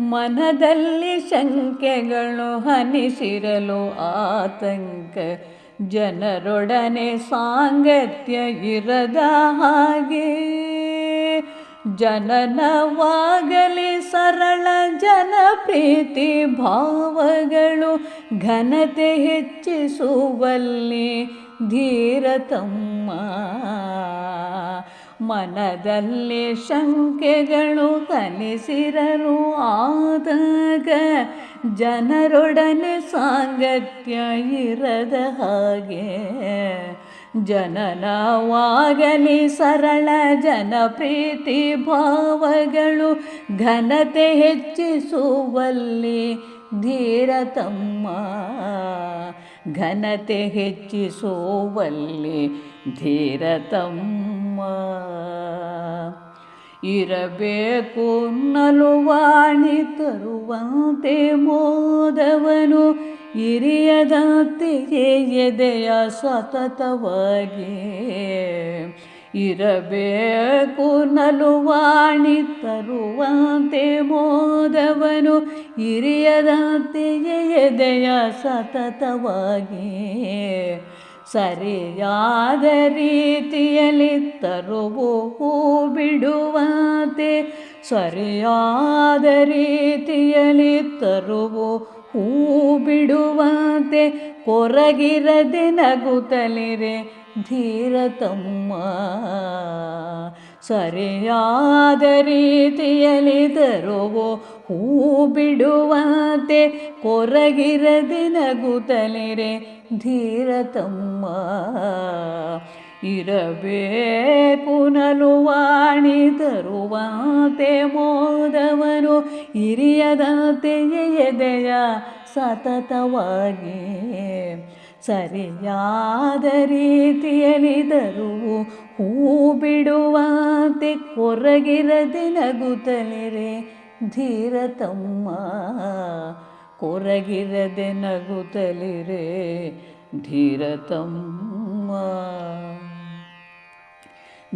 ಮನದಲ್ಲಿ ಶಂಕೆಗಳು ಹನಿಸಿರಲು ಆತಂಕ. ಜನರೊಡನೆ ಸಾಂಗತ್ಯ ಇರದ ಹಾಗೆ. ಜನನವಾಗಲಿ ಸರಳ ಜನಪ್ರೀತಿ ಭಾವಗಳು ಘನತೆ ಹೆಚ್ಚಿಸುವಲ್ಲಿ ಧೀರತಮ್ಮ. ಮನದಲ್ಲಿ ಶಂಕೆಗಳು ಕಲಿಸಿರಲು ಆದಾಗ ಜನರೊಡನೆ ಸಾಂಗತ್ಯ ಇರದ ಹಾಗೆ. ಜನನವಾಗಲಿ ಸರಳ ಜನಪ್ರೀತಿ ಭಾವಗಳು ಘನತೆ ಹೆಚ್ಚಿಸುವಲ್ಲಿ ಧೀರತಮ್ಮ. ಘನತೆ ಹೆಚ್ಚಿಸುವಲ್ಲಿ ಧೀರತಮ್ಮ. ಇರಬೇಕು ನಲುವಾಣಿ ತರುವಂತೆ ಮೋದವನು ಇರಿಯದಂತೆಯೇ ಎದೆಯ ಸತತವಾಗಿ. ಇರಬೇಕು ನಲುವಾಣಿ ತರುವಂತೆ ಮೋದವನು ಇರಿಯದಂತೆಯೇ ಎದೆಯ ಸತತವಾಗಿ. ಸರಿಯಾದ ರೀತಿಯಲ್ಲಿ ತರುವು ಹೂ ಬಿಡುವಂತೆ ಸರಿಯಾದ ರೀತಿಯಲ್ಲಿ ತರುವು ಹೂ ಬಿಡುವಂತೆ ಕೊರಗಿರದೆ ನಗುತ್ತಲಿರೆ ಧೀರತಮ್ಮ. ಸರಿಯಾದ ರೀತಿಯಲ್ಲಿ ತರುವು ಹೂ ಬಿಡುವಂತೆ ಕೊರಗಿರದೆ ನಗುತ್ತಲಿರೆ. ಧೀರತಮ್ಮ ಇರಬೇಕು ನಲುವಾಣಿ ತರುವಂತೆ ಮೋದವರು ಹಿರಿಯದಂತೆಯೇ ಎದೆಯ ಸತತವಾಗಿ. ಸರಿಯಾದ ರೀತಿಯಲ್ಲಿ ತರುವು ಹೂ ಬಿಡುವಂತೆ ಕೊರಗಿರದೆ ನಗುತ್ತಲಿರೆ. ಧೀರತಮ್ಮ, ಕೊರಗಿರದೆ ನಗುತ್ತಲಿರೆ ಧೀರತಮ್ಮ.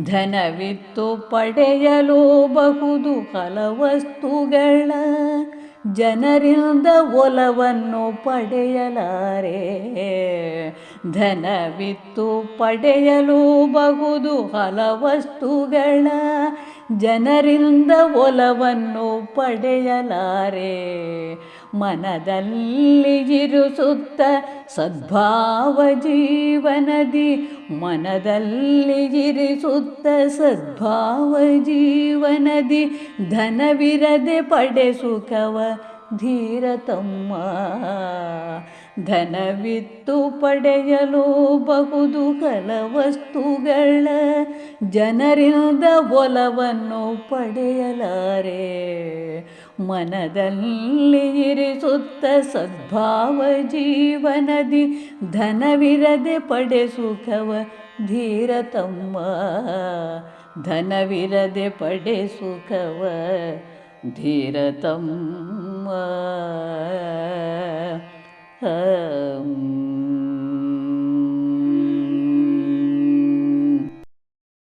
ಧನವಿತ್ತು ಪಡೆಯಲು ಬಹುದು ಹಲವಸ್ತುಗಳ ಜನರಿಂದ ಒಲವನ್ನು ಪಡೆಯಲಾರೆ. ಧನವಿತ್ತು ಪಡೆಯಲು ಬಹುದು ಹಲವಸ್ತುಗಳ ಜನರಿಂದ ಒಲವನ್ನು ಪಡೆಯಲಾರೆ. ಮನದಲ್ಲಿ ಇರಿಸುತ್ತ ಸದ್ಭಾವ ಜೀವನದಿ. ಮನದಲ್ಲಿ ಇರಿಸುತ್ತ ಸದ್ಭಾವ ಜೀವನದಿ. ಧನವಿರದೆ ಪಡೆ ಸುಖವ ಧೀರತಮ್ಮ, ಧನವಿತ್ತು ಪಡೆಯಲು ಬಹುದು ವಸ್ತುಗಳ ಜನರಿಂದ ಒಲವನ್ನು ಪಡೆಯಲಾರೆ. ಮನದಲ್ಲಿ ಇರಿಸುತ್ತ ಸದ್ಭಾವ ಜೀವನದಿ, ಧನವಿರದೆ ಪಡೆ ಸುಖವ ಧೀರತಮ್ಮ, ಧನವಿರದೆ ಪಡೆ ಸುಖವ ಧೀರತಮ್ಮ. ಹಂ